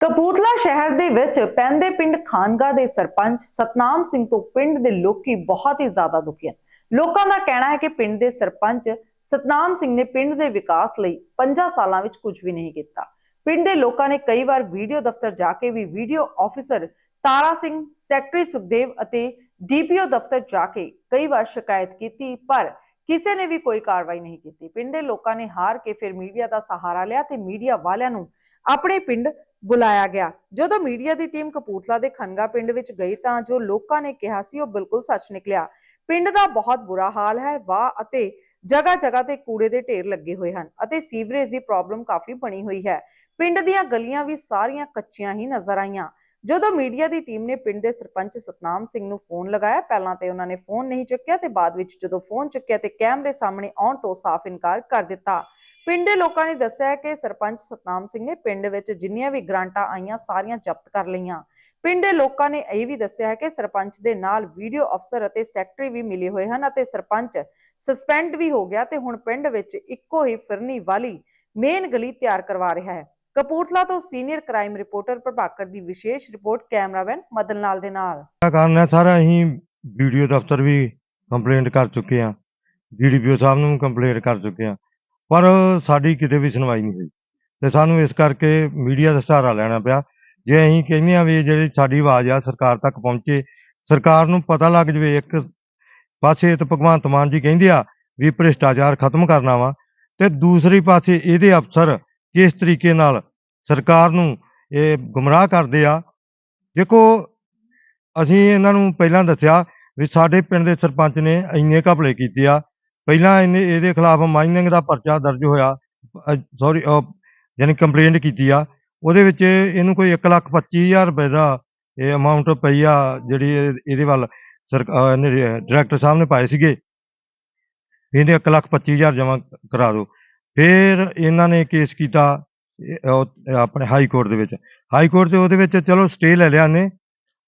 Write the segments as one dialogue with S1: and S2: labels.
S1: ਕਪੂਰਥਲਾ ਸ਼ਹਿਰ ਦੇ ਵਿੱਚ ਪੈਂਦੇ ਪਿੰਡ ਖਾਨਗਾ ਦੇ ਸਰਪੰਚ ਸਤਨਾਮ ਸਿੰਘ ਤੋਂ ਪਿੰਡ ਦੇ ਲੋਕੀ ਬਹੁਤ ਹੀ ਜ਼ਿਆਦਾ ਦੁਖੀ ਹਨ। ਲੋਕਾਂ ਦਾ ਕਹਿਣਾ ਹੈ ਕਿ ਪਿੰਡ ਦੇ ਸਰਪੰਚ ਸਤਨਾਮ ਸਿੰਘ ਨੇ ਪਿੰਡ ਦੇ ਵਿਕਾਸ ਲਈ 5 ਸਾਲਾਂ ਵਿੱਚ ਕੁਝ ਵੀ ਨਹੀਂ ਕੀਤਾ। ਪਿੰਡ ਦੇ ਲੋਕਾਂ ਨੇ ਕਈ ਵਾਰ ਵੀਡੀਓ ਦਫ਼ਤਰ ਜਾ ਕੇ ਵੀ VDO officer Tara Singh, secretary Sukhdev ਅਤੇ ਡੀਪੀਓ ਦਫ਼ਤਰ ਜਾ ਕੇ ਕਈ ਵਾਰ ਸ਼ਿਕਾਇਤ ਕੀਤੀ, ਪਰ ਕਿਸੇ ਨੇ ਵੀ ਕੋਈ ਕਾਰਵਾਈ ਨਹੀਂ ਕੀਤੀ। ਪਿੰਡ ਦੇ ਲੋਕਾਂ ਨੇ ਹਾਰ ਕੇ ਫਿਰ ਮੀਡੀਆ ਦਾ ਸਹਾਰਾ ਲਿਆ ਤੇ ਮੀਡੀਆ ਵਾਲਿਆਂ ਨੂੰ ਆਪਣੇ ਪਿੰਡ ਬੁਲਾਇਆ ਗਿਆ। ਜਦੋਂ ਮੀਡੀਆ ਦੀ ਟੀਮ ਕਪੂਰਥਲਾ ਦੇ ਖੰਗਾ ਪਿੰਡ ਵਿੱਚ ਗਈ ਤਾਂ ਜੋ ਲੋਕਾਂ ਨੇ ਕਿਹਾ ਸੀ, ਉਹ ਬਿਲਕੁਲ ਸੱਚ ਨਿਕਲਿਆ। ਪਿੰਡ ਦਾ ਬਹੁਤ ਬੁਰਾ ਹਾਲ ਹੈ। ਵਾਹ ਅਤੇ ਜਗ੍ਹਾ ਜਗ੍ਹਾ ਤੇ ਕੂੜੇ ਦੇ ਢੇਰ ਲੱਗੇ ਹੋਏ ਹਨ ਅਤੇ ਸੀਵਰੇਜ ਦੀ ਪ੍ਰੋਬਲਮ ਕਾਫੀ ਬਣੀ ਹੋਈ ਹੈ। ਪਿੰਡ ਦੀਆਂ ਗਲੀਆਂ ਵੀ ਸਾਰੀਆਂ ਕੱਚੀਆਂ ਹੀ ਨਜ਼ਰ ਆਈਆਂ। ਜਦੋਂ ਮੀਡੀਆ ਦੀ ਟੀਮ ਨੇ ਪਿੰਡ ਦੇ ਸਰਪੰਚ ਸਤਨਾਮ ਸਿੰਘ ਨੂੰ ਫੋਨ ਲਗਾਇਆ, ਪਹਿਲਾਂ ਤੇ ਉਹਨਾਂ ਨੇ ਫੋਨ ਨਹੀਂ ਚੁੱਕਿਆ ਤੇ ਬਾਅਦ ਵਿੱਚ ਜਦੋਂ ਫੋਨ ਚੁੱਕਿਆ ਤੇ ਕੈਮਰੇ ਸਾਹਮਣੇ ਆਉਣ ਤੋਂ ਸਾਫ਼ ਇਨਕਾਰ ਕਰ ਦਿੱਤਾ। ਪਿੰਡ ਦੇ ਲੋਕਾਂ ਨੇ ਦੱਸਿਆ ਹੈ ਕਿ ਸਰਪੰਚ ਸਤਨਾਮ ਸਿੰਘ ਨੇ ਪਿੰਡ ਵਿੱਚ ਜਿੰਨੀਆਂ ਵੀ ਗ੍ਰਾਂਟਾਂ ਆਈਆਂ, ਸਾਰੀਆਂ ਜ਼ਬਤ ਕਰ ਲਈਆਂ। ਪਿੰਡ ਦੇ ਲੋਕਾਂ ਨੇ ਇਹ ਵੀ ਦੱਸਿਆ ਹੈ ਕਿ ਸਰਪੰਚ ਦੇ ਨਾਲ ਵੀਡੀਓ ਅਫਸਰ ਅਤੇ ਸੈਕਟਰੀ ਵੀ ਮਿਲੇ ਹੋਏ ਹਨ ਅਤੇ ਸਰਪੰਚ ਸਸਪੈਂਡ ਵੀ ਹੋ ਗਿਆ ਤੇ ਹੁਣ ਪਿੰਡ ਵਿੱਚ ਇੱਕੋ ਹੀ ਫਿਰਨੀ ਵਾਲੀ ਮੇਨ ਗਲੀ ਤਿਆਰ ਕਰਵਾ ਰਿਹਾ ਹੈ। ਕਪੂਰਥਲਾ ਤੋਂ ਸੀਨੀਅਰ ਕ੍ਰਾਈਮ ਰਿਪੋਰਟਰ ਪ੍ਰਭਾਕਰ ਦੀ ਵਿਸ਼ੇਸ਼ ਰਿਪੋਰਟ ਕੈਮਰਾਮੈਨ ਮਦਨ ਲਾਲ ਦੇ ਨਾਲ।
S2: ਕਾਰਨ ਹੈ ਸਾਰਾ, ਅਸੀਂ ਵੀਡੀਓ ਦਫ਼ਤਰ ਵੀ ਕੰਪਲੇਂਟ ਕਰ ਚੁੱਕੇ ਆ ਡੀਡੀਪੀਓ ਸਾਹਿਬ ਨੂੰ ਕੰਪਲੇਂਟ ਕਰ ਚੁੱਕੇ ਆ ਪਰ ਸਾਡੀ ਕਿਤੇ ਵੀ ਸੁਣਵਾਈ ਨਹੀਂ ਹੋਈ। ਤੇ ਸਾਨੂੰ ਇਸ ਕਰਕੇ ਮੀਡੀਆ ਦਾ ਸਹਾਰਾ ਲੈਣਾ ਪਿਆ। ਜੇ ਅਸੀਂ ਕਹਿੰਦੇ ਆ ਵੀ ਜਿਹੜੀ ਸਾਡੀ ਆਵਾਜ਼ ਆ, ਸਰਕਾਰ ਤੱਕ ਪਹੁੰਚੇ, ਸਰਕਾਰ ਨੂੰ ਪਤਾ ਲੱਗ ਜਵੇ, ਇੱਕ ਪਾਸੇ ਤੇ ਭਗਵੰਤ ਮਾਨ ਜੀ ਕਹਿੰਦੇ ਆ ਵੀ ਭ੍ਰਿਸ਼ਟਾਚਾਰ ਖਤਮ ਕਰਨਾ ਵਾ, ਤੇ ਦੂਸਰੀ ਪਾਸੇ ਇਹਦੇ ਅਫਸਰ ਕਿਸ ਤਰੀਕੇ ਨਾਲ ਸਰਕਾਰ ਨੂੰ ਇਹ ਗੁੰਮਰਾਹ ਕਰਦੇ ਆ? ਦੇਖੋ, ਅਸੀਂ ਇਹਨਾਂ ਨੂੰ ਪਹਿਲਾਂ ਦੱਸਿਆ ਵੀ ਸਾਡੇ ਪਿੰਡ ਦੇ ਸਰਪੰਚ ਨੇ ਇੰਨੇ ਘਪਲੇ ਕੀਤੇ ਆ। ਪਹਿਲਾਂ ਇਹਨੇ, ਇਹਦੇ ਖਿਲਾਫ ਮਾਈਨਿੰਗ ਦਾ ਪਰਚਾ ਦਰਜ ਹੋਇਆ ਸੌਰੀ ਯਾਨੀ ਕੰਪਲੇਂਟ ਕੀਤੀ ਆ। ਉਹਦੇ ਵਿੱਚ ਇਹਨੂੰ ਕੋਈ 125000 ਰੁਪਏ ਦਾ ਇਹ ਅਮਾਉਂਟ ਪਈ ਆ, ਜਿਹੜੀ ਇਹਦੇ ਵੱਲ ਸਰਕਾਰ ਡਾਇਰੈਕਟਰ ਸਾਹਿਬ ਨੇ ਪਾਏ ਸੀਗੇ। ਇਹਨੇ 125000 ਜਮ੍ਹਾਂ ਕਰਾ ਦਿਓ। ਫਿਰ ਇਹਨਾਂ ਨੇ ਕੇਸ ਕੀਤਾ ਆਪਣੇ ਹਾਈ ਕੋਰਟ ਦੇ ਵਿੱਚ। ਹਾਈ ਕੋਰਟ ਤੇ ਉਹਦੇ ਵਿੱਚ ਚਲੋ ਸਟੇ ਲੈ ਲਿਆ ਨੇ,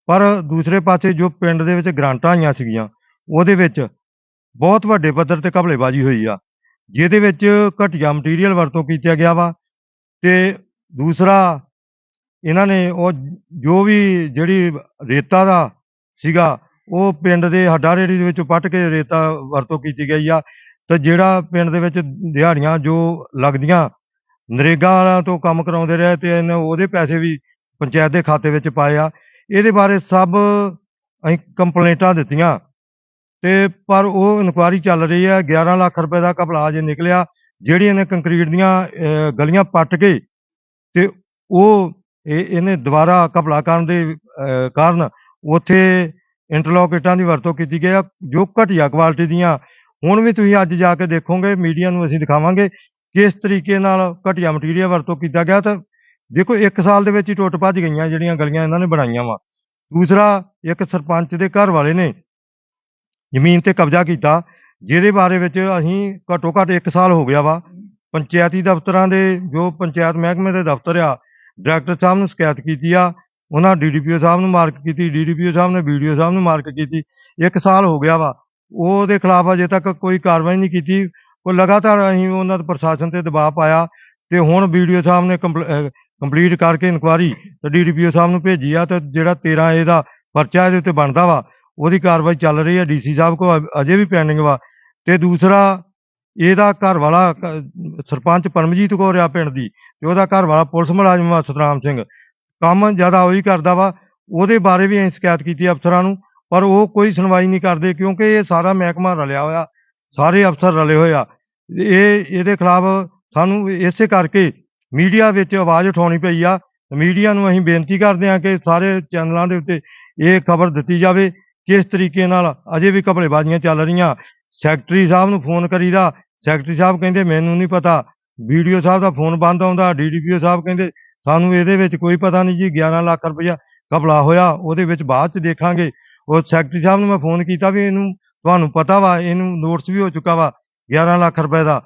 S2: ਪਰ ਦੂਸਰੇ ਪਾਸੇ ਜੋ ਪਿੰਡ ਦੇ ਵਿੱਚ ਗ੍ਰਾਂਟਾਂ ਆਈਆਂ ਸੀਗੀਆਂ, ਉਹਦੇ ਵਿੱਚ ਬਹੁਤ ਵੱਡੇ ਪੱਧਰ ਤੇ ਘਪਲੇਬਾਜ਼ੀ ਹੋਈ ਆ, ਜਿਹਦੇ ਵਿੱਚ ਘਟੀਆ ਮਟੀਰੀਅਲ ਵਰਤੋਂ ਕੀਤਾ ਗਿਆ ਵਾ, ਤੇ ਦੂਸਰਾ ਇਹਨਾਂ ਨੇ ਉਹ ਜੋ ਵੀ ਜਿਹੜੀ ਰੇਤਾ ਦਾ ਸੀਗਾ, ਉਹ ਪਿੰਡ ਦੇ ਹੱਡਾ ਰੇੜੀ ਦੇ ਵਿੱਚੋਂ ਪੱਟ ਕੇ ਰੇਤਾ ਵਰਤੋਂ ਕੀਤੀ ਗਈ ਆ। ਤੇ ਜਿਹੜਾ ਪਿੰਡ ਦੇ ਵਿੱਚ ਦਿਹਾੜੀਆਂ ਜੋ ਲੱਗਦੀਆਂ ਨਰੇਗਾ ਵਾਲਿਆਂ ਤੋਂ ਕੰਮ ਕਰਾਉਂਦੇ ਰਹੇ ਤੇ ਇਹਨੇ ਉਹਦੇ ਪੈਸੇ ਵੀ ਪੰਚਾਇਤ ਦੇ ਖਾਤੇ ਵਿੱਚ ਪਾਏ ਆ। ਇਹਦੇ ਬਾਰੇ ਸਭ ਅਸੀਂ ਕੰਪਲੇਂਟਾਂ ਦਿੱਤੀਆਂ। ਤੇ ਪਰ ਉਹ ਇਨਕੁਆਰੀ ਚੱਲ ਰਹੀ ਹੈ 11 ਲੱਖ ਰੁਪਏ ਦਾ ਘਪਲਾ ਜੇ ਨਿਕਲਿਆ ਜਿਹੜੀ ਇਹਨੇ ਕੰਕਰੀਟ ਦੀਆਂ ਅਹ, ਗਲੀਆਂ ਪੱਟ ਕੇ ਤੇ ਉਹ ਇਹਨੇ ਦੁਬਾਰਾ ਘਪਲਾ ਕਰਨ ਦੇ ਅਹ, ਕਾਰਨ ਉੱਥੇ ਇੰਟਰਲੌਕ ਇੱਟਾਂ ਦੀ ਵਰਤੋਂ ਕੀਤੀ ਗਈ ਆ ਜੋ ਘਟੀਆ ਕੁਆਲਿਟੀ ਦੀਆਂ ਹੁਣ ਵੀ ਤੁਸੀਂ ਅੱਜ ਜਾ ਕੇ ਦੇਖੋਗੇ, ਮੀਡੀਆ ਨੂੰ ਅਸੀਂ ਦਿਖਾਵਾਂਗੇ ਕਿਸ ਤਰੀਕੇ ਨਾਲ ਘਟੀਆ ਮਟੀਰੀਅਲ ਵਰਤੋਂ ਕੀਤਾ ਗਿਆ ਤਾਂ ਦੇਖੋ 1 ਸਾਲ ਦੇ ਵਿੱਚ ਹੀ ਟੁੱਟ ਭੱਜ ਗਈਆਂ ਜਿਹੜੀਆਂ ਗਲੀਆਂ ਇਹਨਾਂ ਨੇ ਬਣਾਈਆਂ ਵਾ। ਦੂਸਰਾ, ਇੱਕ ਸਰਪੰਚ ਦੇ ਘਰ ਵਾਲੇ ਨੇ ਜ਼ਮੀਨ ਤੇ ਕਬਜ਼ਾ ਕੀਤਾ, ਜਿਹਦੇ ਬਾਰੇ ਵਿੱਚ ਅਸੀਂ ਘੱਟੋ ਘੱਟ 1 ਸਾਲ ਹੋ ਗਿਆ ਵਾ। ਪੰਚਾਇਤੀ ਦਫ਼ਤਰਾਂ ਦੇ ਜੋ ਪੰਚਾਇਤ ਮਹਿਕਮੇ ਦੇ ਦਫ਼ਤਰ ਆ, ਡਾਇਰੈਕਟਰ ਸਾਹਿਬ ਨੂੰ ਸ਼ਿਕਾਇਤ ਕੀਤੀ ਆ, ਉਹਨਾਂ ਡੀਡੀਪੀਓ ਸਾਹਿਬ ਨੂੰ ਮਾਰਕ ਕੀਤੀ ਡੀਡੀਪੀਓ ਸਾਹਿਬ ਨੇ ਵੀਡੀਓ ਸਾਹਿਬ ਨੂੰ ਮਾਰਕ ਕੀਤੀ। 1 ਸਾਲ ਹੋ ਗਿਆ ਵਾ। ਉਹਦੇ ਖਿਲਾਫ ਅਜੇ ਤੱਕ ਕੋਈ ਕਾਰਵਾਈ ਨਹੀਂ ਕੀਤੀ। ਉਹ ਲਗਾਤਾਰ ਅਸੀਂ ਉਹਨਾਂ ਦੇ ਪ੍ਰਸ਼ਾਸਨ ਤੇ ਦਬਾਅ ਪਾਇਆ ਤੇ ਹੁਣ ਵੀਡੀਓ ਸਾਹਿਬ ਨੇ ਕੰਪਲੀਟ ਕਰਕੇ ਇਨਕੁਆਰੀ ਤੇ ਡੀਡੀਪੀਓ ਸਾਹਿਬ ਨੂੰ ਭੇਜੀ ਆ ਤੇ ਜਿਹੜਾ 13 ਇਹਦਾ ਪਰਚਾ ਇਹਦੇ ਉੱਤੇ ਬਣਦਾ ਵਾ, ਉਹਦੀ ਕਾਰਵਾਈ ਚੱਲ ਰਹੀ ਹੈ ਡੀਸੀ ਸਾਹਿਬ ਕੋ ਅਜੇ ਵੀ ਪੈਂਡਿੰਗ ਵਾ। ਤੇ ਦੂਸਰਾ, ਇਹਦਾ ਘਰ ਵਾਲਾ ਸਰਪੰਚ ਪਰਮਜੀਤ ਕੌਰ ਆ ਪਿੰਡ ਦੀ ਤੇ ਉਹਦਾ ਘਰ ਵਾਲਾ ਪੁਲਿਸ ਮੁਲਾਜ਼ਮ ਆ ਸਤਰਾਮ ਸਿੰਘ। ਕੰਮ ਜ਼ਿਆਦਾ ਉਹੀ ਕਰਦਾ ਵਾ। ਉਹਦੇ ਬਾਰੇ ਵੀ ਅਸੀਂ ਸ਼ਿਕਾਇਤ ਕੀਤੀ ਅਫਸਰਾਂ ਨੂੰ। ਪਰ ਉਹ ਕੋਈ ਸੁਣਵਾਈ ਨਹੀਂ ਕਰਦੇ ਕਿਉਂਕਿ ਇਹ ਸਾਰਾ ਮਹਿਕਮਾ ਰਲਿਆ ਹੋਇਆ, ਸਾਰੇ ਅਫਸਰ ਰਲੇ ਹੋਏ ਆ। ਇਹ, ਇਹਦੇ ਖਿਲਾਫ ਸਾਨੂੰ ਇਸੇ ਕਰਕੇ ਮੀਡੀਆ ਵਿੱਚ ਆਵਾਜ਼ ਉਠਾਉਣੀ ਪਈ ਆ। ਮੀਡੀਆ ਨੂੰ ਅਸੀਂ ਬੇਨਤੀ ਕਰਦੇ ਹਾਂ ਕਿ ਸਾਰੇ ਚੈਨਲਾਂ ਦੇ ਉੱਤੇ ਇਹ ਖਬਰ ਦਿੱਤੀ ਜਾਵੇ। ਕਿਸ ਤਰੀਕੇ ਨਾਲ ਅਜੇ ਵੀ ਘਪਲੇਬਾਜ਼ੀਆਂ ਚੱਲ ਰਹੀਆਂ? ਸੈਕਟਰੀ ਸਾਹਿਬ ਨੂੰ ਫੋਨ ਕਰੀਦਾ। ਸੈਕਟਰੀ ਸਾਹਿਬ ਕਹਿੰਦੇ, ਮੈਨੂੰ ਨਹੀਂ ਪਤਾ। ਵੀਡੀਓ ਸਾਹਿਬ ਦਾ ਫੋਨ ਬੰਦ ਆਉਂਦਾ। ਡੀਡੀਪੀਓ ਸਾਹਿਬ ਕਹਿੰਦੇ, ਸਾਨੂੰ ਇਹਦੇ ਵਿੱਚ ਕੋਈ ਪਤਾ ਨਹੀਂ ਜੀ 11 ਲੱਖ ਰੁਪਇਆ ਘਪਲਾ ਹੋਇਆ। ਉਹਦੇ ਵਿੱਚ ਬਾਅਦ ਚ ਦੇਖਾਂਗੇ। ਉਹ ਸੈਕਟਰੀ ਸਾਹਿਬ ਨੂੰ ਮੈਂ ਫੋਨ ਕੀਤਾ ਵੀ ਇਹਨੂੰ, ਤੁਹਾਨੂੰ ਪਤਾ ਵਾ, ਇਹਨੂੰ ਨੋਟਸ ਵੀ ਹੋ ਚੁੱਕਾ ਵਾ 11 ਲੱਖ ਰੁਪਏ ਦਾ।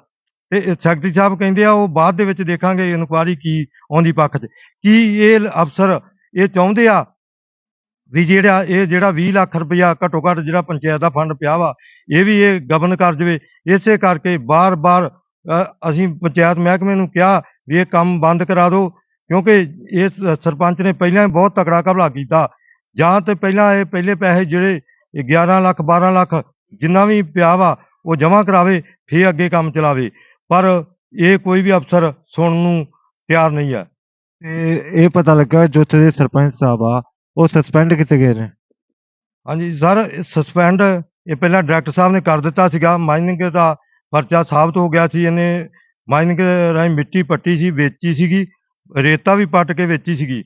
S2: ਤੇ ਸੈਕਟਰੀ ਸਾਹਿਬ ਕਹਿੰਦੇ ਆ, ਉਹ ਬਾਅਦ ਦੇ ਵਿੱਚ ਦੇਖਾਂਗੇ ਇਨਕੁਆਰੀ ਕੀ ਆਉਂਦੀ ਪੱਖ 'ਚ। ਕੀ ਇਹ ਅਫਸਰ ਇਹ ਚਾਹੁੰਦੇ ਆ ਵੀ ਜਿਹੜਾ, ਇਹ ਜਿਹੜਾ 20 ਲੱਖ ਰੁਪਇਆ ਘੱਟੋ ਘੱਟ ਜਿਹੜਾ ਪੰਚਾਇਤ ਦਾ ਫੰਡ ਪਿਆ ਵਾ, ਇਹ ਵੀ ਇਹ ਗਵਰਨ ਕਰ ਜਵੇ। ਇਸੇ ਕਰਕੇ ਬਾਰ-ਬਾਰ ਅਸੀਂ ਪੰਚਾਇਤ ਮਹਿਕਮੇ ਨੂੰ ਕਿਹਾ ਵੀ ਇਹ ਕੰਮ ਬੰਦ ਕਰਾ ਦਿਓ, ਕਿਉਂਕਿ ਇਹ ਸਰਪੰਚ ਨੇ ਪਹਿਲਾਂ ਬਹੁਤ ਤਕੜਾ ਘਬਲਾ ਕੀਤਾ। ਜਾਂ ਤੇ ਪਹਿਲਾਂ ਇਹ ਪਹਿਲੇ ਪੈਸੇ ਜਿਹੜੇ 11 ਲੱਖ 12 ਲੱਖ ਜਿੰਨਾ ਵੀ ਪਿਆ ਵਾ ਉਹ ਜਮ੍ਹਾਂ ਕਰਾਵੇ ਫੇਰ ਅੱਗੇ ਕੰਮ ਚਲਾਵੇ। ਪਰ ਇਹ ਕੋਈ ਵੀ ਅਫਸਰ ਸੁਣਨ ਨੂੰ ਤਿਆਰ ਨਹੀਂ ਹੈ।
S3: ਤੇ ਇਹ ਪਤਾ ਲੱਗਾ ਜੋ ਦੇ ਸਰਪੰਚ ਸਾਹਿਬ ਆ ਉਹ ਸਸਪੈਂਡ ਕੀਤੇ ਗਏ ਨੇ?
S2: ਹਾਂਜੀ ਸਰ ਸਸਪੈਂਡ ਇਹ ਪਹਿਲਾਂ ਡਾਇਰੈਕਟਰ ਸਾਹਿਬ ਨੇ ਕਰ ਦਿੱਤਾ ਸੀਗਾ। ਮਾਈਨਿੰਗ ਦਾ ਪਰਚਾ ਸਾਬਤ ਹੋ ਗਿਆ ਸੀ। ਇਹਨੇ ਮਾਈਨਿੰਗ ਰਾਹੀਂ ਮਿੱਟੀ ਪੱਟੀ ਸੀ ਵੇਚੀ ਸੀਗੀ। ਰੇਤਾ ਵੀ ਪੱਟ ਕੇ ਵੇਚੀ ਸੀਗੀ।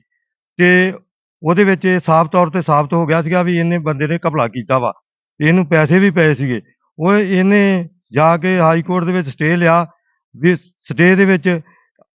S2: ਤੇ ਉਹਦੇ ਵਿੱਚ ਇਹ ਸਾਫ਼ ਤੌਰ ਤੇ ਸਾਬਤ ਹੋ ਗਿਆ ਸੀਗਾ ਵੀ ਇਹਨੇ ਬੰਦੇ ਨੇ ਘਪਲਾ ਕੀਤਾ ਵਾ ਇਹਨੂੰ ਪੈਸੇ ਵੀ ਪਏ ਸੀਗੇ। ਉਹ ਇਹਨੇ ਜਾ ਕੇ ਹਾਈ ਕੋਰਟ ਦੇ ਵਿੱਚ ਸਟੇ ਲਿਆ, ਵੀ ਸਟੇ ਦੇ ਵਿੱਚ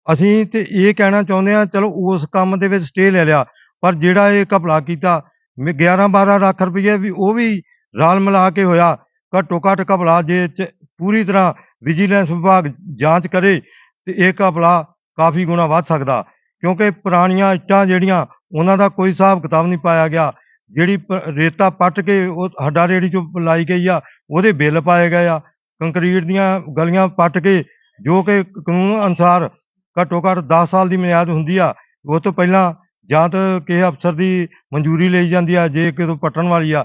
S2: ਅਸੀਂ ਤੇ ਇਹ ਕਹਿਣਾ ਚਾਹੁੰਦੇ ਆ ਚਲੋ ਉਸ ਕੰਮ ਦੇ ਵਿੱਚ ਸਟੇ ਲੈ ਲਿਆ, ਪਰ ਜਿਹੜਾ ਇਹ ਘਪਲਾ ਕੀਤਾ 11 12 ਲੱਖ ਰੁਪਏ ਵੀ ਉਹ ਵੀ ਰਲ ਮਿਲਾ ਕੇ ਹੋਇਆ, ਘੱਟੋ ਘੱਟ ਘਪਲਾ ਜੇ 'ਚ ਪੂਰੀ ਤਰ੍ਹਾਂ ਵਿਜੀਲੈਂਸ ਵਿਭਾਗ ਜਾਂਚ ਕਰੇ, ਤੇ ਇਹ ਘਪਲਾ ਕਾਫੀ ਗੁਣਾ ਵੱਧ ਸਕਦਾ, ਕਿਉਂਕਿ ਪੁਰਾਣੀਆਂ ਇੱਟਾਂ ਜਿਹੜੀਆਂ ਉਹਨਾਂ ਦਾ ਕੋਈ ਹਿਸਾਬ ਕਿਤਾਬ ਨਹੀਂ ਪਾਇਆ ਗਿਆ। ਜਿਹੜੀ ਪ- ਰੇਤਾ ਪੱਟ ਕੇ ਉਹ ਹੱਡਾ ਰੇੜੀ ਚੋਂ ਲਾਈ ਗਈ ਆ, ਉਹਦੇ ਬਿੱਲ ਪਾਏ ਗਏ ਆ। ਕੰਕਰੀਟ ਦੀਆਂ ਗਲੀਆਂ ਪੱਟ ਕੇ, ਜੋ ਕਿ ਕਾਨੂੰਨ ਅਨੁਸਾਰ ਘੱਟੋ ਘੱਟ 10 ਸਾਲ ਦੀ ਮਿਆਦ ਹੁੰਦੀ ਆ, ਉਹ ਤੋਂ ਪਹਿਲਾਂ ਜਾਂ ਤਾਂ ਕਿਸੇ ਅਫਸਰ ਦੀ ਮਨਜ਼ੂਰੀ ਲਈ ਜਾਂਦੀ ਆ, ਜੇ ਕਿਤੋਂ ਪੱਟਣ ਵਾਲੀ ਆ,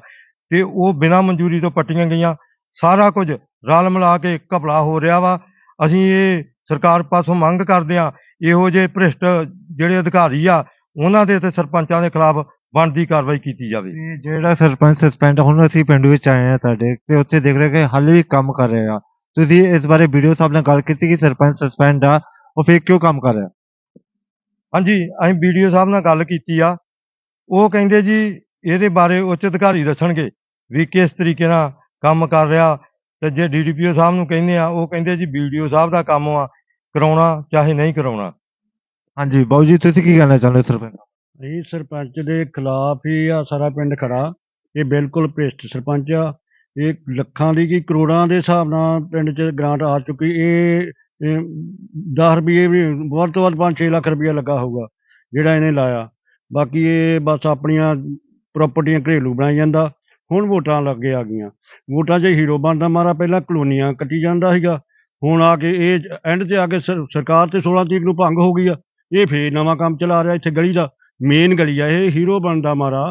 S2: ਤੇ ਉਹ ਬਿਨਾਂ ਮਨਜ਼ੂਰੀ ਤੋਂ ਪੱਟੀਆਂ ਗਈਆਂ। ਸਾਰਾ ਕੁਝ ਰਲ ਮਿਲਾ ਕੇ ਘਪਲਾ ਹੋ ਰਿਹਾ ਵਾ। ਅਸੀਂ ਇਹ ਸਰਕਾਰ ਪਾਸੋਂ ਮੰਗ ਕਰਦੇ ਆ, ਇਹੋ ਜਿਹੇ ਭ੍ਰਿਸ਼ਟ ਜਿਹੜੇ ਅਧਿਕਾਰੀ ਆ ਉਹਨਾਂ ਦੇ ਤੇ ਸਰਪੰਚਾਂ ਦੇ ਖਿਲਾਫ ਬਣਦੀ ਕਾਰਵਾਈ ਕੀਤੀ ਜਾਵੇ।
S3: ਤੇ ਜਿਹੜਾ ਸਰਪੰਚ ਸਸਪੈਂਡ ਹੁਣ ਅਸੀਂ ਪਿੰਡ ਵਿੱਚ ਆਏ ਆ ਤੁਹਾਡੇ ਤੇ ਉੱਥੇ ਦੇਖ ਰਹੇ ਕਿ ਹਾਲੇ ਵੀ ਕੰਮ ਕਰ ਰਹੇ ਤੁਸੀਂ ਇਸ ਬਾਰੇ ਵੀਡੀਓ ਸਾਹਿਬ ਨਾਲ ਗੱਲ ਕੀਤੀ ਕਿ ਸਰਪੰਚ ਸਸਪੈਂਡ ਆ ਉਹ ਫੇਰ ਕਿਉਂ ਕੰਮ ਕਰ ਰਿਹਾ?
S2: ਹਾਂਜੀ ਅਸੀਂ ਵੀਡੀਓ ਸਾਹਿਬ ਨਾਲ ਗੱਲ ਕੀਤੀ ਆ। ਉਹ ਕਹਿੰਦੇ ਜੀ ਇਹਦੇ ਬਾਰੇ ਉੱਚ ਅਧਿਕਾਰੀ ਦੱਸਣਗੇ ਵੀ ਕਿਸ ਤਰੀਕੇ ਨਾਲ ਕੰਮ ਕਰ ਰਿਹਾ। ਤੇ ਜੇ ਡੀਡੀਪੀਓ ਸਾਹਿਬ ਨੂੰ ਕਹਿੰਦੇ ਆ ਉਹ ਕਹਿੰਦੇ ਜੀ ਵੀਡੀਓ ਸਾਹਿਬ ਦਾ ਕੰਮ ਆ ਕਰਾਉਣਾ ਚਾਹੇ ਨਹੀਂ ਕਰਾਉਣਾ।
S3: ਹਾਂਜੀ, ਬਾਊ ਜੀ, ਤੁਸੀਂ ਕੀ ਕਹਿਣਾ ਚਾਹੁੰਦੇ ਹੋ ਸਰਪੰਚ?
S4: ਇਹ ਸਰਪੰਚ ਦੇ ਖਿਲਾਫ ਹੀ ਆ ਸਾਰਾ ਪਿੰਡ ਖੜਾ। ਇਹ ਬਿਲਕੁਲ ਭ੍ਰਿਸ਼ਟ ਸਰਪੰਚ ਆ। ਇਹ ਲੱਖਾਂ ਦੀ ਕੀ ਕਰੋੜਾਂ ਦੇ ਹਿਸਾਬ ਨਾਲ ਪਿੰਡ 'ਚ ਗ੍ਰਾਂਟ ਆ ਚੁੱਕੀ। ਇਹ 10 ਰੁਪਏ ਵੀ, ਵੱਧ ਤੋਂ ਵੱਧ 5-6 ਲੱਖ ਰੁਪਏ ਲੱਗਾ ਹੋਊਗਾ ਜਿਹੜਾ ਇਹਨੇ ਲਾਇਆ। ਬਾਕੀ ਇਹ ਬਸ ਆਪਣੀਆਂ ਪ੍ਰਾਪਰਟੀਆਂ ਘਰੇਲੂ ਬਣਾਈ ਜਾਂਦਾ। ਹੁਣ ਵੋਟਾਂ ਲੱਗੇ ਆ ਗਈਆਂ। ਵੋਟਾਂ 'ਚ ਹੀਰੋ ਬਣਦਾ। ਮਾਰਾ ਪਹਿਲਾਂ ਕਲੋਨੀਆਂ ਕੱਟੀ ਜਾਂਦਾ ਸੀਗਾ। ਹੁਣ ਆ ਕੇ ਇਹ ਐਂਡ ਤੇ ਆ ਕੇ ਸਰਕਾਰ ਤੇ 16 ਤਰੀਕ ਨੂੰ ਭੰਗ ਹੋ ਗਈ ਆ। ਇਹ ਫੇਰ ਨਵਾਂ ਕੰਮ ਚਲਾ ਰਿਹਾ ਇੱਥੇ ਗਲੀ ਦਾ ਮੇਨ ਗਲੀ ਆ ਇਹ ਹੀਰੋ ਬਣਦਾ ਮਾਰਾ।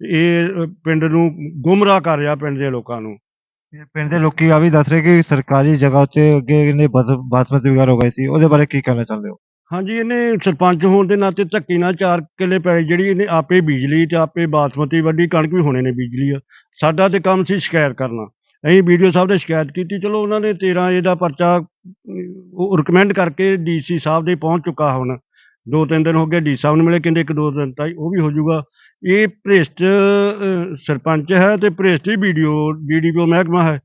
S4: ਇਹ ਪਿੰਡ ਨੂੰ ਗੁੰਮਰਾਹ ਕਰ ਰਿਹਾ ਪਿੰਡ ਦੇ ਲੋਕਾਂ ਨੂੰ।
S3: ਤੇ ਪਿੰਡ ਦੇ ਲੋਕੀ ਆ ਵੀ ਦੱਸ ਰਹੇ ਕਿ ਸਰਕਾਰੀ ਜਗ੍ਹਾ ਉੱਤੇ ਅੱਗੇ ਇਹਨੇ ਬਸ ਬਾਸਮਤੀ ਵਗੈਰਾ ਹੋ ਗਈ ਸੀ ਉਹਦੇ ਬਾਰੇ ਕੀ ਕਹਿਣਾ ਚਾਹੁੰਦੇ ਹੋ?
S4: ਹਾਂਜੀ ਇਹਨੇ ਸਰਪੰਚ ਹੋਣ ਦੇ ਨਾਤੇ ਧੱਕੇ ਨਾਲ ਚਾਰ ਕਿੱਲੇ ਪੈ ਜਿਹੜੀ ਇਹਨੇ ਆਪੇ ਬੀਜ ਲਈ ਤੇ ਆਪੇ ਬਾਸਮਤੀ ਵੱਡੀ ਕਣਕ ਵੀ ਹੁਣੇ ਨੇ ਬੀਜ ਲਈ ਆ। ਸਾਡਾ ਤੇ ਕੰਮ ਸੀ ਸ਼ਿਕਾਇਤ ਕਰਨਾ। ਅਸੀਂ ਵੀਡੀਓ ਸਾਹਿਬ ਦੇ ਸ਼ਿਕਾਇਤ ਕੀਤੀ ਚਲੋ ਉਹਨਾਂ ਨੇ 13 ਇਹਦਾ ਪਰਚਾ ਰਿਕਮੈਂਡ ਕਰਕੇ ਡੀਸੀ ਸਾਹਿਬ ਦੇ ਪਹੁੰਚ ਚੁੱਕਾ ਹੁਣ। ਦੋ ਤਿੰਨ ਦਿਨ ਹੋ ਗਏ ਡੀ ਸਾਹਿਬ ਨੂੰ ਮਿਲੇ ਕਹਿੰਦੇ ਇੱਕ ਦੋ ਦਿਨ ਤਾਈ ਉਹ ਵੀ ਹੋ ਜਾਊਗਾ। ਇਹ ਭ੍ਰਿਸ਼ਟ ਸਰਪੰਚ ਹੈ ਤੇ ਭ੍ਰਿਸ਼ਟ ਹੀ ਵੀਡੀਓ ਡੀਡੀਪੀਓ ਮਹਿਕਮਾ ਹੈ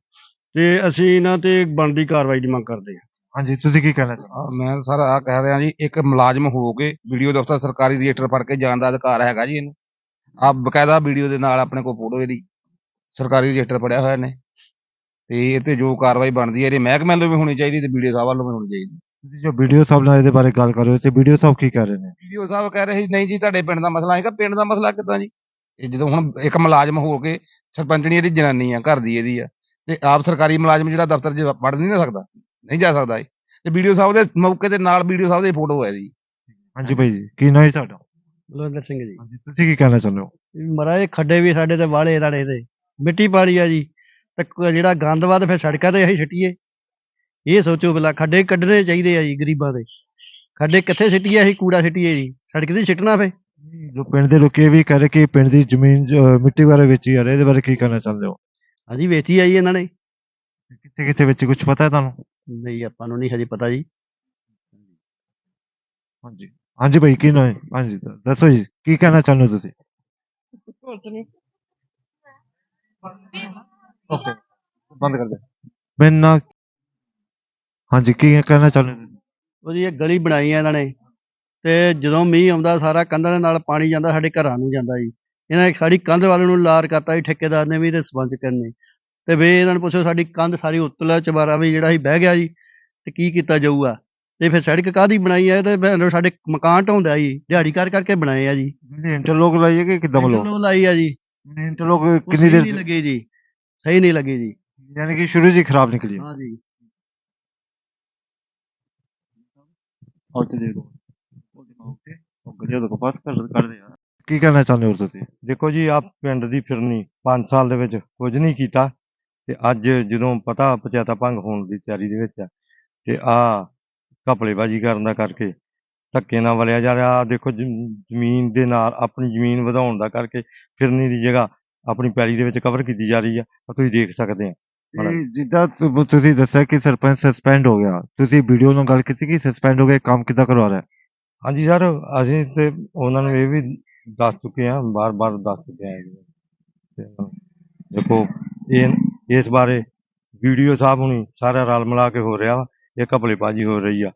S4: ਤੇ ਅਸੀਂ ਇਹਨਾਂ ਤੇ ਬਣਦੀ ਕਾਰਵਾਈ ਦੀ ਮੰਗ ਕਰਦੇ ਹਾਂ।
S3: ਹਾਂਜੀ ਤੁਸੀਂ ਕੀ ਕਹਿਣਾ ਚਾਹੁੰਦੇ
S5: ਮੈਂ ਸਰ ਆ ਕਹਿ ਰਿਹਾ ਜੀ ਇੱਕ ਮੁਲਾਜ਼ਮ ਹੋ ਕੇ ਵੀਡੀਓ ਦਫ਼ਤਰ ਸਰਕਾਰੀ ਰਜਿਸਟਰ ਪੜ੍ਹ ਕੇ ਜਾਣ ਦਾ ਅਧਿਕਾਰ ਹੈਗਾ ਜੀ ਇਹਨੂੰ। ਆ ਬਕਾਇਦਾ ਵੀਡੀਓ ਦੇ ਨਾਲ ਆਪਣੇ ਕੋਲ ਫੋਟੋ ਇਹਦੀ ਸਰਕਾਰੀ ਰਜਿਸਟਰ ਪੜਿਆ ਹੋਇਆ ਨੇ ਤੇ ਇਹ ਤੇ ਜੋ ਕਾਰਵਾਈ ਬਣਦੀ ਹੈ ਇਹਦੇ ਮਹਿਕਮੇ ਵੱਲੋਂ ਵੀ ਹੋਣੀ ਚਾਹੀਦੀ ਤੇ ਵੀਡੀਓ ਸਾਹਿਬ ਵੱਲੋਂ ਵੀ ਹੋਣੀ ਚਾਹੀਦੀ।
S3: ਤੁਸੀਂ ਜੋ ਵੀਡੀਓ ਸਾਹਿਬ ਨਾਲ ਇਹਦੇ ਬਾਰੇ ਗੱਲ ਕਰ ਰਹੇ ਹੋ ਤੇ ਵੀਡੀਓ ਸਾਹਿਬ ਕੀ ਕਰ ਰਹੇ ਨੇ?
S5: ਵੀਡੀਓ ਸਾਹਿਬ ਕਹਿ ਰਹੇ ਸੀ ਨਹੀਂ ਜੀ ਤੁਹਾਡੇ ਪਿੰਡ ਦਾ ਮਸਲਾ ਹੈਗਾ ਪਿੰਡ ਦਾ ਮਸਲਾ ਕਿੱਦਾਂ ਜੀ? ਇਹ ਜਦੋਂ ਹੁਣ ਇੱਕ ਮੁਲਾਜ਼ਮ ਹੋ ਕੇ ਸਰਪੰਚਣੀ ਇਹਦੀ ਜਨਾਨੀ ਆ ਘਰ ਦੀ ਇਹਦੀ ਆ ਤੇ ਆਪ ਸਰਕਾਰੀ ਮੁਲਾਜ਼ਮ ਜਿਹੜਾ ਦਫ਼ਤਰ 'ਚ ਪੜ੍ਹ ਨਹੀਂ ਨਾ ਸਕਦਾ ਨਹੀਂ ਜਾ ਸਕਦਾ ਇਹ। ਤੇ ਵੀਡੀਓ ਸਾਹਿਬ ਦੇ ਮੌਕੇ ਦੇ ਨਾਲ ਵੀਡੀਓ ਸਾਹਿਬ ਦੀ ਫੋਟੋ ਹੈ ਜੀ।
S3: ਹਾਂਜੀ ਭਾਈ ਜੀ ਕੀ ਨਾਂ ਹੈ ਤੁਹਾਡਾ?
S4: ਬਲਵਿੰਦਰ ਸਿੰਘ ਜੀ।
S3: ਹਾਂਜੀ ਤੁਸੀਂ ਕੀ ਕਹਿਣਾ ਚਾਹੁੰਦੇ ਹੋ?
S4: ਮਹਾਰਾਜ ਖੱਡੇ ਵੀ ਸਾਡੇ ਤੇ ਵਾਲੇ ਦਾੜੇ ਤੇ ਮਿੱਟੀ ਪਾਲੀ ਆ ਜੀ ਤੇ ਜਿਹੜਾ ਗੰਦ ਵਾ ਤੇ ਫਿਰ ਸੜਕਾਂ ਤੇ ਅਸੀਂ ਛੱਟੀਏ। ਇਹ ਸੋਚੋ ਪਹਿਲਾਂ ਖੱਡੇ ਕੱਢਣੇ ਚਾਹੀਦੇ ਆ ਜੀ ਗਰੀਬਾਂ ਦੇ। ਖੱਡੇ ਕਿੱਥੇ ਸਿੱਟੀਏ ਅਸੀਂ ਕੂੜਾ ਸਿੱਟੀਏ ਜੀ? ਸੜਕ ਤੇ ਸਿੱਟਣਾ ਫੇ।
S3: ਜੋ ਪਿੰਡ ਦੇ ਲੋਕੀ ਵੀ ਕਹਿ ਰਹੇ ਕਿ ਪਿੰਡ ਦੀ ਜ਼ਮੀਨ ਮਿੱਟੀ ਵਗੈਰਾ ਵੇਚੀ ਜਾ ਰਹੀ ਇਹਦੇ ਬਾਰੇ ਕੀ ਕਹਿਣਾ ਚਾਹੁੰਦੇ ਹੋ?
S4: ਹਾਂਜੀ ਵੇਚੀ ਆਈ ਇਹਨਾਂ ਨੇ।
S3: ਕਿੱਥੇ ਕਿੱਥੇ ਵਿੱਚ ਕੁਝ ਪਤਾ ਹੈ ਤੁਹਾਨੂੰ?
S4: ਨਹੀਂ ਆਪਾਂ ਨੂੰ ਨਹੀਂ ਹਜੇ ਪਤਾ ਜੀ।
S3: ਹਾਂਜੀ। ਹਾਂਜੀ ਭਾਈ ਕੀ ਨਾਂ ਹੈ? ਹਾਂਜੀ ਦੱਸੋ ਜੀ ਕੀ ਕਹਿਣਾ ਚਾਹੁੰਦੇ ਹੋ ਤੁਸੀਂ? ਓਕੇ। ਬੰਦ ਕਰ ਦੇ ਮੈਂ ਨਾ ਹਾਂਜੀ ਕੀ ਕਹਿਣਾ ਚਾਹੁੰਦੇ ਹੋ?
S4: ਉਹ ਜੀ ਇਹ ਗਲੀ ਬਣਾਈ ਆ ਇਹਨਾਂ ਨੇ ਤੇ ਜਦੋਂ ਮੀਂਹ ਆਉਂਦਾ ਸਾਰਾ ਕੰਧਾਂ ਦੇ ਨਾਲ ਪਾਣੀ ਜਾਂਦਾ ਸਾਡੇ ਘਰਾਂ ਨੂੰ ਜਾਂਦਾ ਜੀ। ਇਹਨਾਂ ਨੇ ਸਾਡੀ ਕੰਧ ਵੱਲ ਨੂੰ ਲਾਰ ਕਰਤਾ ਜੀ ਠੇਕੇਦਾਰ ਨੇ ਵੀ ਤੇ ਸਰਪੰਚ ਕਰਨੇ ਤੇ ਵੇ ਇਹਨਾਂ ਨੂੰ ਪੁੱਛੋ ਸਾਡੀ ਕੰਧ ਸਾਰੀ ਉੱਤਲਾ ਚਬਾਰਾ ਵੀ ਜਿਹੜਾ ਸੀ ਬਹਿ ਗਿਆ ਜੀ ਤੇ ਕੀ ਕੀਤਾ ਜਾਊਗਾ? ਤੇ ਫਿਰ ਸੜਕ ਕਾਦੀ ਬਣਾਈ ਹੈ ਤੇ ਭੈਣ ਚੋਦ ਸਾਡੇ ਮਕਾਨ ਢਾਉਂਦਾ ਜੀ ਦਿਹਾੜੀ ਕਰ ਕਰਕੇ ਬਣਾਏ ਆ ਜੀ।
S3: ਇੰਟਰਲੋਕ ਲਾਈਏ ਕਿ ਕਿਦਾਂ ਬਲੋ
S4: ਇੰਟਰਲੋਕ ਲਾਈ ਆ ਜੀ।
S3: ਇੰਟਰਲੋਕ
S4: ਉਹ
S3: ਕਿੰਨੀ
S4: ਸਹੀ
S3: ਦੇਰ
S4: ਨਹੀਂ ਲੱਗੀ ਜੀ ਸਹੀ ਨਹੀਂ ਲੱਗੀ ਜੀ।
S3: ਯਾਨੀ ਕਿ ਸ਼ੁਰੂ 'ਚ ਹੀ ਖਰਾਬ ਨਿਕਲੀ
S4: ਹਾਂ ਜੀ।
S3: ਆਉਟ ਦੇ ਦੋ ਕਰ ਕਰਦੇ ਆ ਕੀ ਕਹਿਣਾ ਚਾਹੁੰਦੇ ਹੋ ਤੁਸੀਂ?
S2: ਦੇਖੋ ਜੀ ਆ ਪਿੰਡ ਦੀ ਫਿਰਨੀ 5 ਸਾਲ ਦੇ ਵਿੱਚ ਕੁਝ ਨਹੀਂ ਕੀਤਾ ਤੇ ਅੱਜ ਜਦੋਂ ਪਤਾ ਪਚਾਤਾ ਭੰਗ ਹੋਣ ਦੀ ਤਿਆਰੀ ਦੇ ਵਿੱਚ ਆ ਤੇ ਆ ਘਪਲੇਬਾਜ਼ੀ ਕਰਨ ਦਾ ਕਰਕੇ ਧੱਕੇ ਨਾਲ ਵਲਿਆ ਜਾ ਰਿਹਾ। ਆਹ ਦੇਖੋ ਜ਼ਮੀਨ ਦੇ ਨਾਲ ਆਪਣੀ ਜ਼ਮੀਨ ਵਧਾਉਣ ਦਾ ਕਰਕੇ ਫਿਰਨੀ ਦੀ ਜਗ੍ਹਾ ਆਪਣੀ ਪੈਲੀ ਦੇ ਵਿੱਚ ਕਵਰ ਕੀਤੀ ਜਾ ਰਹੀ ਆ। ਤੁਸੀਂ ਦੇਖ ਸਕਦੇ ਆ।
S3: ਜਿੱਦਾਂ ਤੁ- ਤੁਸੀਂ ਦੱਸਿਆ ਕਿ ਸਰਪੰਚ ਸਸਪੈਂਡ ਹੋ ਗਿਆ ਤੁਸੀਂ ਵੀਡੀਓ ਨਾਲ ਗੱਲ ਕੀਤੀ ਕਿ ਸਸਪੈਂਡ ਹੋ ਗਿਆ ਕੰਮ ਕਿੱਦਾਂ ਕਰਵਾ ਰਿਹਾ
S2: ਹਾਂਜੀ ਸਰ ਅਸੀਂ ਤੇ ਉਹਨਾਂ ਨੂੰ ਇਹ ਵੀ ਦੱਸ ਚੁੱਕੇ ਹਾਂ ਬਾਰ-ਬਾਰ ਦੱਸ ਚੁੱਕੇ ਹਾਂ ਜੀ। ਤੇ ਦੇਖੋ ਇਹ ਇਸ ਬਾਰੇ ਵੀਡੀਓ ਸਾਹਿਬ ਹੁਣੀ ਸਾਰਾ ਰਲ ਮਿਲਾ ਕੇ ਹੋ ਰਿਹਾ ਵਾ ਇਹ ਘਪਲੇਬਾਜ਼ੀ ਹੋ ਰਹੀ ਆ